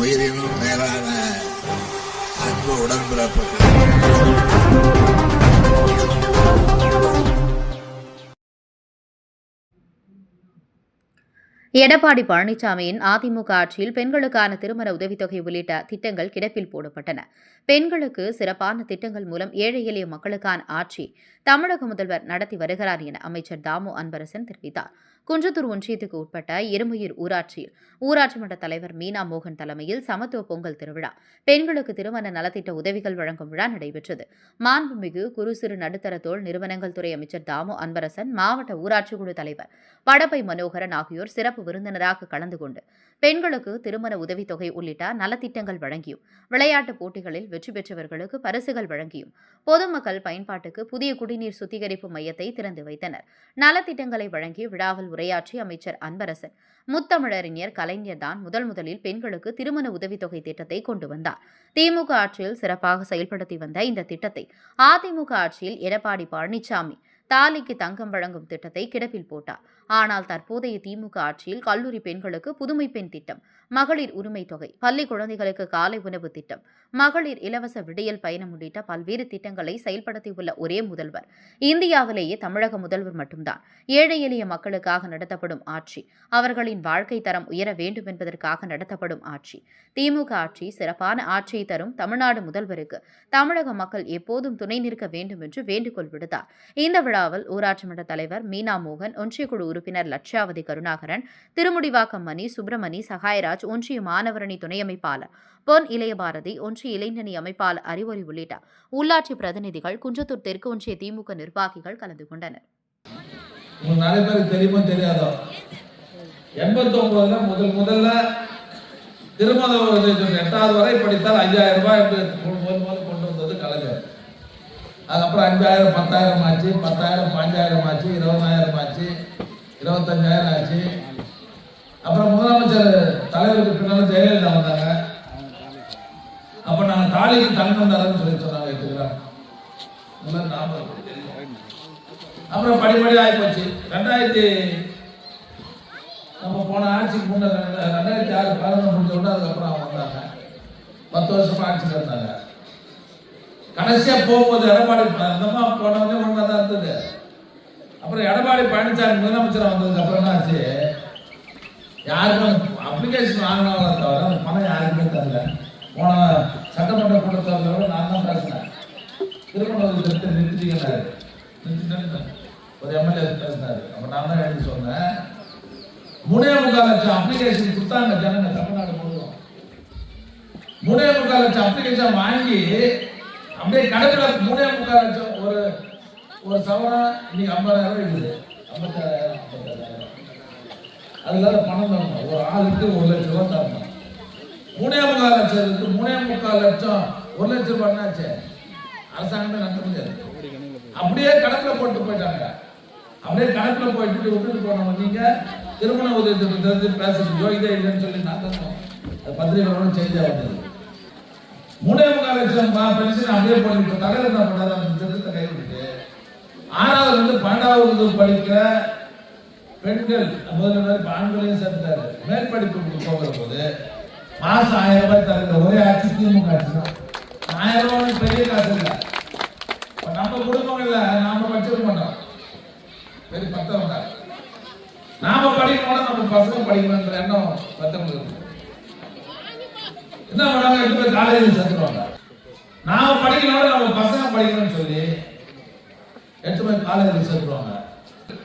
உயிரினும் மேலான அன்பு உடன்பிறப்பு எடப்பாடி பழனிசாமியின் அதிமுக ஆட்சியில் பெண்களுக்கான திருமண உதவித்தொகை உள்ளிட்ட திட்டங்கள் கிடப்பில் போடப்பட்டன. பெண்களுக்கு சிறப்பான திட்டங்கள் மூலம் ஏழை எளிய மக்களுக்கான ஆட்சி தமிழக முதல்வர் நடத்தி வருகிறார் என அமைச்சர் தாமு அன்பரசன் தெரிவித்தார். குன்றத்தூர் ஒன்றியத்துக்கு உட்பட்ட இருமையூர் ஊராட்சியில் ஊராட்சி மன்ற தலைவர் மீனா மோகன் தலைமையில் சமத்துவ பொங்கல் திருவிழா பெண்களுக்கு திருமண நலத்திட்ட உதவிகள் வழங்கும் விழா நடைபெற்றது. மாண்புமிகு குறு சிறு நடுத்தர தோல் நிறுவனங்கள் துறை அமைச்சர் தாமு அன்பரசன் மாவட்ட ஊராட்சி குழு தலைவர் படப்பை மனோகரன் ஆகியோர் சிறப்பு விருந்தினராக கலந்து கொண்டு பெண்களுக்கு திருமண உதவித்தொகை உள்ளிட்ட நலத்திட்டங்கள் வழங்கியும் விளையாட்டுப் போட்டிகளில் வெற்றி பெற்றவர்களுக்கு பரிசுகள் வழங்கியும் பொதுமக்கள் பயன்பாட்டுக்கு புதிய குடிநீர் சுத்திகரிப்பு மையத்தை திறந்து வைத்தனர். நலத்திட்டங்களை வழங்கி விழாவில் உரையாற்றி அமைச்சர் அன்பரசன். முத்தமிழறிஞர் கலைஞர் தான் முதல் முதலில் பெண்களுக்கு திருமண உதவித்தொகை திட்டத்தை கொண்டு வந்தார். திமுக ஆட்சியில் சிறப்பாக செயல்படுத்தி வந்த இந்த திட்டத்தை அதிமுக ஆட்சியில் எடப்பாடி பழனிசாமி தாலிக்கு தங்கம் வழங்கும் திட்டத்தை கிடப்பில் போட்டார். ஆனால் தற்போதைய திமுக ஆட்சியில் கல்லூரி பெண்களுக்கு புதுமை பெண் திட்டம் மகளிர் உரிமை தொகை பள்ளி குழந்தைகளுக்கு காலை உணவு திட்டம் மகளிர் இலவச விடியல் பயணம் உள்ளிட்ட பல்வேறு திட்டங்களை செயல்படுத்தியுள்ள ஒரே முதல்வர். இந்தியாவிலேயே தமிழக முதல்வர் மட்டும்தான். ஏழை எளிய மக்களுக்காக நடத்தப்படும் ஆட்சி அவர்களின் வாழ்க்கை தரம் உயர வேண்டும் என்பதற்காக நடத்தப்படும் ஆட்சி. திமுக ஆட்சி சிறப்பான ஆட்சியை தரும் தமிழ்நாடு முதல்வருக்கு தமிழக மக்கள் எப்போதும் துணை நிற்க வேண்டும் என்று வேண்டுகோள் விடுத்தார். இந்த விழாவில் ஊராட்சி மன்ற தலைவர் மீனா மோகன் ஒன்றிய குழு உறுப்பினர் லட்சாவதி கருணாகரன் திருமுடிவாக்கம் மணி சுப்பிரமணி சகாயராஜ் ஒன்றிய மாணவரணி துணை அமைப்பாளர் பொன் இளையபாரதி ஒன்றிய இளைஞணி அமைப்பாளர் அறிவுரை உள்ளிட்ட உள்ளாட்சி பிரதிநிதிகள் குன்றத்தூர் தெற்கு ஒன்றிய திமுக நிர்வாகிகள் கலந்து கொண்டனர். உங்களுக்கு நிறைய பேருக்கு தெரியுமோ தெரியாதோ? எண்பத்தி ஒன்பதுல முதல் முதல்ல திருமண எட்டாவது வரை படித்தால் ஐயாயிரம் ரூபாய் என்று முதல் முதல் கொண்டு வந்தது கலைஞர் அதுக்கப்புறம் அஞ்சாயிரம் பத்தாயிரம் ஆச்சு பத்தாயிரம் பாஞ்சாயிரம் ஆச்சு இருபதாயிரம் ஆச்சு. இருபத்தஞ்சாயிரம் ஆச்சு. அப்புறம் முதலமைச்சர் தலைவருக்கு பின்னால ஜெயலலிதா வந்தாங்க. அப்ப நாங்க தாலிக்கு தங்கம் தரேன்னு சொல்லி சொன்னாங்க எடுத்துக்கிறோம் அப்புறம் படிப்படி ஆகி போச்சு ரெண்டாயிரத்தி நம்ம போன ஆட்சிக்கு முன்ன ரெண்டாயிரத்தி ஆறு பதினொன்று முடிஞ்ச உடனே அதுக்கப்புறம் அவங்க வந்தாங்க. பத்து வருஷமா ஆட்சியில் இருந்தாங்க. கடைசியா போகும்போது எடப்பாடி அந்தமா போனவொடனே ஒன்றா தான் இருந்தது. அப்புறம் எடப்பாடி பழனிசாமி முதலமைச்சர் வந்ததுக்கு அப்புறம் என்ன ஆச்சு யாருக்கும் அப்ளிகேஷன் வாங்கினவங்கள தவிர அந்த பணம் யாருக்குமே தரல. போன சட்டமன்ற கூட்டத்தொடரில் கூட நான் தான் பேசினேன். திருமண எடுத்து நிறுத்திக்கிறாரு நிறுத்திட்டேன்னு ஒரு எம்எல்ஏ பேசினார். அப்போ நான் தான் எழுதி சொன்னேன். மூணே முக்கால் லட்சம் அப்ளிகேஷன் கொடுத்தாங்க ஜனங்க தமிழ்நாடு முழுவதும். மூணே முக்கால் லட்சம் அப்ளிகேஷன் வாங்கி அப்படியே கடைசியில் மூணே முக்கால் லட்சம் ஒரு ஒரு சவரம் இன்னைக்கு ஐம்பதாயிரம் இருக்குது. ஐம்பத்தாயிரம் ஐம்பத்தாயிரம் பணம் தரணும். ஒரு ஆளுக்கு ஒரு லட்சம் ரூபா தரணும். மூணே முக்கால் லட்சம் இருக்கு. மூணே முக்கால் லட்சம் ஒரு லட்சம் ரூபா என்னாச்சு? அரசாங்கமே நடத்த முடியாது. அப்படியே கணக்குல போட்டு போயிட்டாங்க. அப்படியே கணக்குல போயிட்டு விட்டுட்டு போனவங்க நீங்க திருமண உதவி திட்டத்தை பேசுறது யோகிதா இல்லைன்னு சொல்லி நான் தான் அது பத்திரிகைகளோட சேஞ்ச் ஆகிட்டது மூணே முக்கால் லட்சம் பென்ஷன் அப்படியே போட்டு தகவல் என்ன பண்ணாத அந்த திட்டத்தை கைவிட்டு ஆறாவது வந்து பன்னெண்டாவது படிக்கிற பெண்கள் முதல்ல மாதிரி ஆண்களையும் சேர்த்துட்டாரு. மேற்படிப்பு போகிற போது மாசம் ஆயிரம் ரூபாய் தருகிற ஒரே ஆட்சி திமுக ஆட்சி தான் ஆயிரம் ரூபாய் பெரிய காசு இல்லை. இப்போ நம்ம குடும்பங்கள்ல நாம படிச்சிருக்க மாட்டோம். பெரிய பத்தவங்க நாம படிக்கணும் நம்ம பசங்க படிக்கணும்ன்ற எண்ணம் பத்தவங்க இருக்கு. என்ன பண்ணாங்க எட்டு பேர் காலேஜில் சேர்த்துருவாங்க நாம படிக்கணும் நம்ம பசங்க படிக்கணும்னு சொல்லி எட்டு மணி காலேஜில் சேர்த்துருவாங்க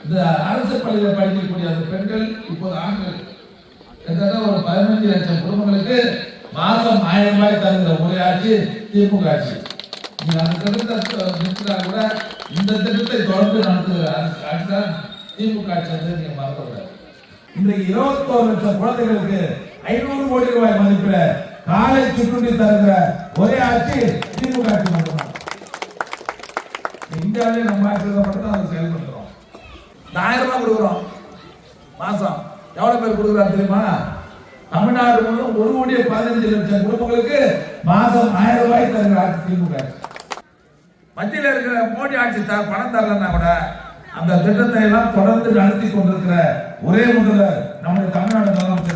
இந்த அரசு பள்ளியில் படிக்கக்கூடிய அந்த பெண்கள் இப்போது ஆண்கள் கிட்டத்தட்ட ஒரு பதினஞ்சு லட்சம் குடும்பங்களுக்கு மாதம் ஆயிரம் ரூபாய் தருகிற ஒரே ஆட்சி திமுக ஆட்சி. நீங்கள் அந்த திட்டத்தை நிறுத்தினா கூட இந்த திட்டத்தை தொடர்ந்து நடத்துகிற அரசு ஆட்சி தான் திமுக ஆட்சி வந்து நீங்கள் மறக்கக்கூடாது இன்றைக்கு இருபத்தோரு லட்சம் குழந்தைகளுக்கு ஐநூறு கோடி ரூபாய் மதிப்பில் காலை சுற்றுண்டி தருகிற ஒரே ஆட்சி திமுக ஆட்சி மட்டும் இந்தியாவிலே நம்ம ஆட்சியில் மட்டும் தான். அதை செயல்படுத்துறோம் இந்த ஆயிரம் ரூபாய் கொடுக்குறோம். மாசம். எவ்வளவு பேர் கொடுக்குறாரு தெரியுமா? தமிழ்நாடு முழுவதும் ஒரு கோடியே பதினஞ்சு லட்சம் குடும்பங்களுக்கு மாசம் ஆயிரம் ரூபாய் தருகிற ஆட்சி திமுக. மத்தியில் இருக்கிற மோடி ஆட்சி த பணம் தரலன்னா கூட அந்த திட்டத்தை எல்லாம் தொடர்ந்து நடத்தி கொண்டிருக்கிற ஒரே முதல்வர் நம்முடைய தமிழ்நாடு முதலமைச்சர்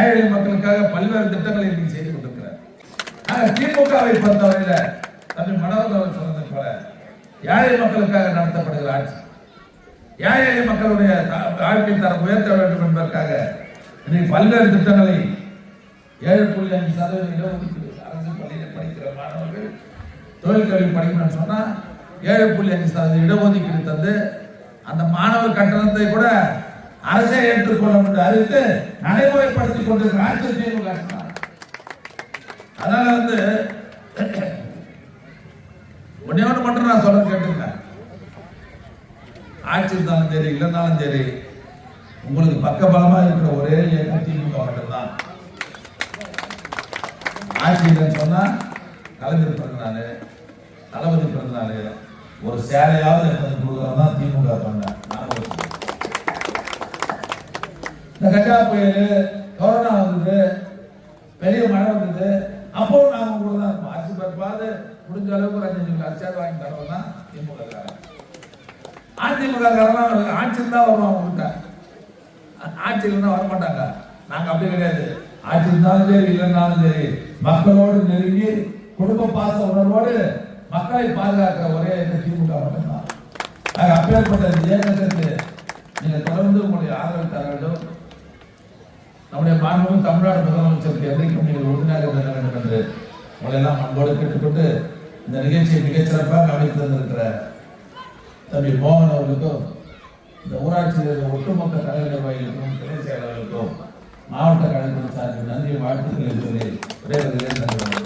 ஏழை மக்களுக்காக பல்வேறு திட்டங்களை இன்னைக்கு செய்து கொண்டிருக்கிறார். ஆக திமுகவை பொறுத்தவரையில தம்பி மனோகர் அவர் சொன்னதை போல ஏழை மக்களுக்காக நடத்தப்படுகிற ஆட்சி. ஏழை எளிய மக்களுடைய வாழ்க்கை தரம் உயர்த்த வேண்டும் என்பதற்காக இன்னைக்கு பல்வேறு திட்டங்களை ஏழு புள்ளி அஞ்சு சதவீதம் இடஒதுக்கீடு அரசு பள்ளியில் படிக்கிற மாணவர்கள் தொழிற்கல்வி படிக்கணும்னு சொன்னால் ஏழு புள்ளி அஞ்சு சதவீதம் இடஒதுக்கீடு தந்து அந்த மாணவர் கட்டணத்தை கூட அரசே ஏற்றுக்கொள்ளும் என்று அறிவித்து நடைமுறைப்படுத்திக் கொண்டிருக்கிற ஆட்சி திமுக அதனால வந்து ஒன்னே ஒன்று மட்டும் நான் சொல்ல கேட்டுங்க ஆட்சி இருந்தாலும் சரி இல்லைனாலும் சரி உங்களுக்கு பக்கபலமா இருக்கிற ஒரே இயக்கம் திமுக மட்டும்தான். ஆட்சி இல்லைன்னு சொன்னா கலைஞர் பிறந்த நாள் தளபதி பிறந்த ஒரு சேலையாவது எனக்கு தான் திமுக பண்ண இந்த கஜா புயல் கொரோனா வந்து பெரிய மழை வந்தது அப்போ நாங்க கூட தான் இருப்போம் ஆட்சி பிறப்பாது முடிஞ்ச அளவுக்கு ஒரு அஞ்சு அஞ்சு லட்சம் வாங்கி தரோம் தான் திமுக அதிமுக காரன் தான் வருவான் அவங்ககிட்ட ஆட்சி தான் வர மாட்டாங்க நாங்க அப்படி கிடையாது. ஆட்சி இருந்தாலும் சரி இல்லைன்னாலும் சரி மக்களோடு நெருங்கி குடும்ப பாச உணர்வோடு மக்களை பாதுகாக்கிற ஒரே இந்த திமுக மட்டும்தான். ஆக அப்பேற்பட்ட இயக்கத்திற்கு நீங்க தொடர்ந்து உங்களுடைய ஆதரவு தர வேண்டும். நம்முடைய மாண்பும் தமிழ்நாடு முதலமைச்சருக்கு என்றைக்கும் நீங்கள் உறுதியாக இருக்க வேண்டும் என்று உங்களை எல்லாம் அன்போடு கேட்டுக்கொண்டு இந்த நிகழ்ச்சியை மிகச்சிறப்பாக அமைத்து தந்திருக்கிற தம்பி மோகன் அவர்களுக்கும் இந்த ஊராட்சியில் ஒட்டுமொத்த கழக நிர்வாகிகளுக்கும் கிளை செயலாளர்களுக்கும் மாவட்ட கழகத்தின் சார்பில் நன்றி வாழ்த்துக்களை சொல்லி விடைபெறுகிறேன் நன்றி